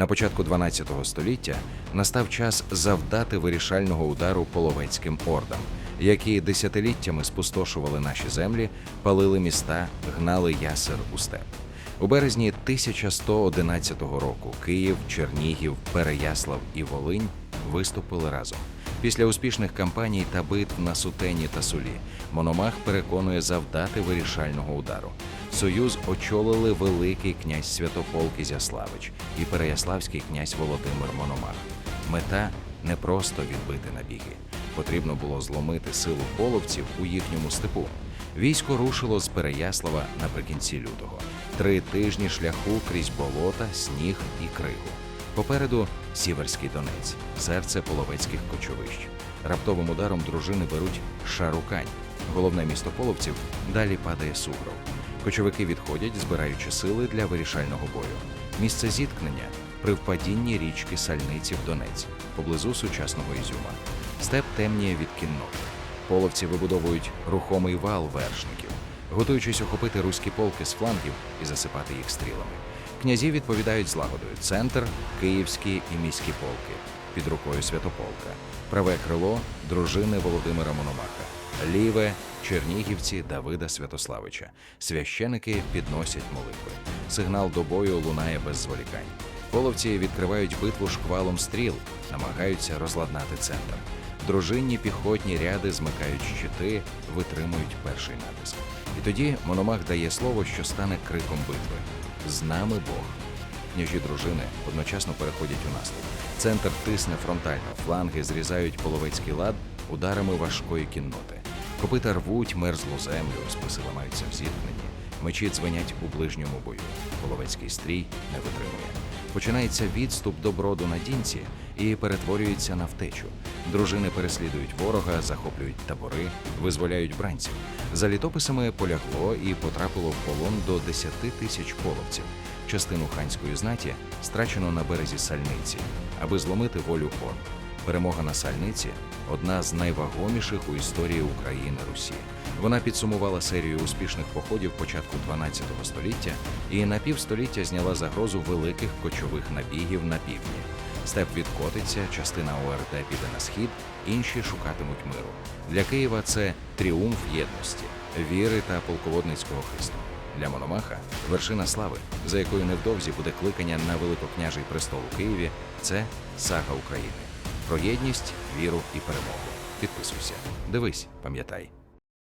На початку 12 століття настав час завдати вирішального удару половецьким ордам, які десятиліттями спустошували наші землі, палили міста, гнали ясер у степ. У березні 1111 року Київ, Чернігів, Переяслав і Волинь виступили разом. Після успішних кампаній та битв на Сутені та Сулі Мономах переконує завдати вирішального удару. Союз очолили Великий князь Святополк Ізяславич і Переяславський князь Володимир Мономах. Мета не просто відбити набіги. Потрібно було зломити силу половців у їхньому степу. Військо рушило з Переяслава наприкінці лютого. Три тижні шляху крізь болота, сніг і кригу. Попереду Сіверський Донець, серце половецьких кочовищ. Раптовим ударом дружини беруть Шарукань. Головне місто половців далі падає сугров. Кочовики відходять, збираючи сили для вирішального бою. Місце зіткнення при впадінні річки Сальниці в Донець, поблизу сучасного Ізюма. Степ темніє від кінноти. Половці вибудовують рухомий вал вершників, готуючись охопити руські полки з флангів і засипати їх стрілами. Князі відповідають злагодою: центр, київські і міські полки під рукою Святополка, праве крило дружини Володимира Мономаха, ліве чернігівці Давида Святославича. Священики підносять молитви. Сигнал до бою лунає без зволікань. Половці відкривають битву шквалом стріл, намагаються розладнати центр. Дружинні піхотні ряди змикають щити, витримують перший натиск. І тоді Мономах дає слово, що стане криком битви: З нами Бог. Княжі дружини одночасно переходять у наступ. Центр тисне фронтально, фланги зрізають половецький лад ударами важкої кінноти. Копита рвуть мерзлу землю, списи ламаються в зіткненні. Мечі дзвенять у ближньому бою. Половецький стрій не витримує. Починається відступ до броду на дінці і перетворюється на втечу. Дружини переслідують ворога, захоплюють табори, визволяють бранців. За літописами полягло і потрапило в полон до 10 тисяч половців. Частину ханської знаті страчено на березі Сальниці, аби зломити волю орд. Перемога на Сальниці одна з найвагоміших у історії України Русі. Вона підсумувала серію успішних походів початку 12 століття і на півстоліття зняла загрозу великих кочових набігів на півдні. Степ відкотиться, частина ОРД піде на схід, інші шукатимуть миру. Для Києва це тріумф єдності, віри та полководницького хисту. Для Мономаха вершина слави, за якою невдовзі буде кликання на великокняжий престол у Києві, це сага України. Про єдність, віру і перемогу. Підписуйся, дивись, пам'ятай.